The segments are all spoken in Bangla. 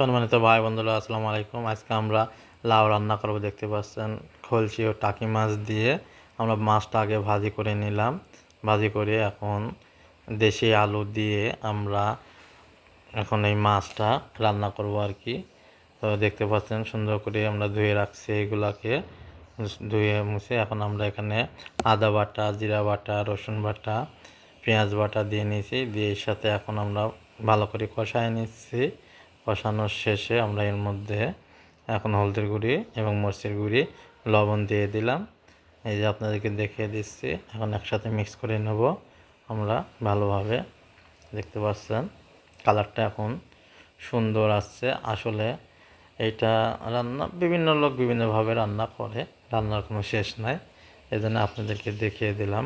সম্মানিত ভাই বন্ধুরা, আসসালামু আলাইকুম। আজকে আমরা লাউ রান্না করব, দেখতে পাচ্ছেন খলসি ও টাকি মাছ দিয়ে। আমরা মাছটা আগে ভাজি করে নিলাম। ভাজি করে এখন দেশি আলু দিয়ে আমরা এখন এই মাছটা রান্না করব আর কি। তো দেখতে পাচ্ছেন সুন্দর করে আমরা ধুয়ে রাখছি এগুলাকে। ধুয়ে মুছে এখন আমরা এখানে আদা বাটা, জিরা বাটা, রসুন বাটা, পেঁয়াজ বাটা দিয়ে নিয়েছি। দিয়ে এর সাথে এখন আমরা ভালো করে কষায় নিচ্ছি। কষানোর শেষে আমরা এর মধ্যে এখন হলদের গুঁড়ি এবং মরিচের গুঁড়ি, লবণ দিয়ে দিলাম। এই যে আপনাদেরকে দেখিয়ে দিচ্ছি, এখন একসাথে মিক্স করে নেব আমরা ভালোভাবে। দেখতে পাচ্ছেন, কালারটা এখন সুন্দর আসছে। আসলে এইটা রান্না, বিভিন্ন লোক বিভিন্নভাবে রান্না করে, রান্নার কোনো শেষ নাই। এই জন্য আপনাদেরকে দেখিয়ে দিলাম।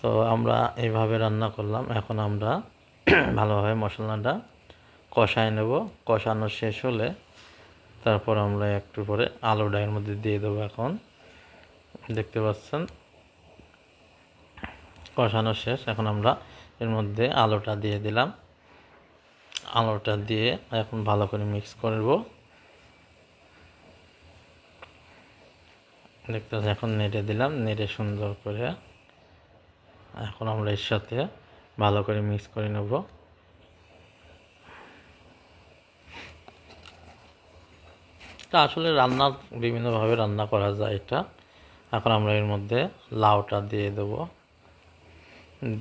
তো আমরা এইভাবে রান্না করলাম। এখন আমরা ভালোভাবে মশলাটা কষায় নেব। কষানো শেষ হলে তারপর আমরা একটু পরে আলুটা এর মধ্যে দিয়ে দেবো এখন। দেখতে পাচ্ছেন? কষানো শেষ। এখন আমরা এর মধ্যে আলুটা দিয়ে দিলাম। আলুটা দিয়ে এখন ভালো করে মিক্স করব দেখতে পাচ্ছেন, এখন নেড়ে দিলাম। নেড়ে সুন্দর করে এখন আমরা এর সাথে ভালো করে মিক্স করে নেব। তা আসলে রান্না, বিভিন্নভাবে রান্না করা যায় এটা। এখন আমরা এর মধ্যে লাউটা দিয়ে দেব।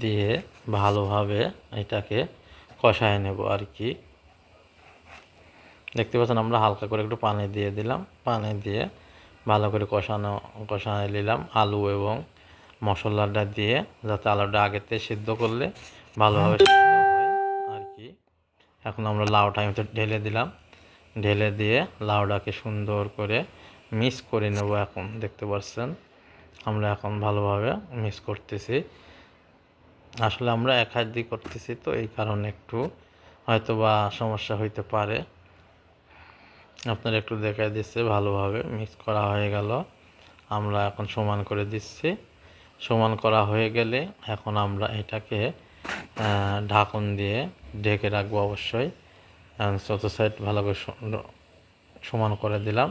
দিয়ে ভালোভাবে এটাকে কষায় নেব আর কি। দেখতে পাচ্ছেন আমরা হালকা করে একটু পানি দিয়ে দিলাম। পানি দিয়ে ভালো করে কষানো, কষায় নিলাম আলু এবং মশলাটা দিয়ে, যাতে আলুটা আগেতে সিদ্ধ করলে ভালোভাবে সিদ্ধ হয় আর কি। এখন আমরা লাউটা ঢেলে দিলাম। ঢেলে দিয়ে লাউটাকে সুন্দর করে মিক্স করে নেব এখন, দেখতে পাচ্ছেন? আমরা এখন ভালোভাবে মিক্স করতেছি। আসলে আমরা এক হাত দিয়ে করতেছি তো, এই কারণে একটু হয়তো বা সমস্যা হইতে পারে। আপনারা একটু দেখাই দিচ্ছে, ভালোভাবে মিক্স করা হয়ে গেল। আমরা এখন সমান করে দিচ্ছি। সমান করা হয়ে গেলে এখন আমরা এটাকে ঢাকন দিয়ে ঢেকে রাখব অবশ্যই। চতুর্থ সাইড ভালো করে সমান করে দিলাম।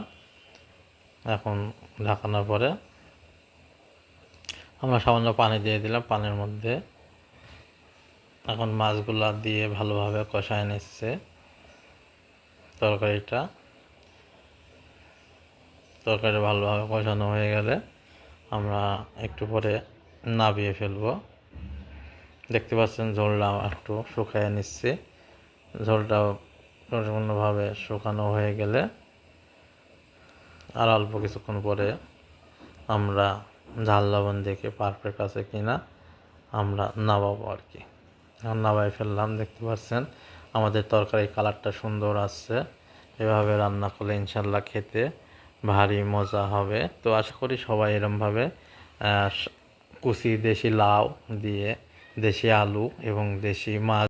এখন ঢাকানোর পরে আমরা সামান্য পানি দিয়ে দিলাম পানির মধ্যে। এখন মাছগুলা দিয়ে ভালোভাবে কষায় নিচ্ছে তরকারিটা। তরকারি ভালোভাবে কষানো হয়ে গেলে আমরা একটু পরে নাবিয়ে ফেলব। দেখতে পাচ্ছেন ঝোলটা একটু শুকায় নিচ্ছে। ঝোলটা সম্পূর্ণভাবে শুকানো হয়ে গেলে আর অল্প কিছুক্ষণ পরে আমরা ঝাল লবণ দেখে পারফেক্ট আছে কিনা আমরা নামাবো আর কি। নামাই ফেললাম, দেখতে পাচ্ছেন, আমাদের তরকারি কালারটা সুন্দর আসছে। এভাবে রান্না করলে ইনশাল্লাহ খেতে ভারী মজা হবে। তো আশা করি সবাই এরমভাবে কুচি দেশি লাউ দিয়ে দেশি আলু এবং দেশি মাছ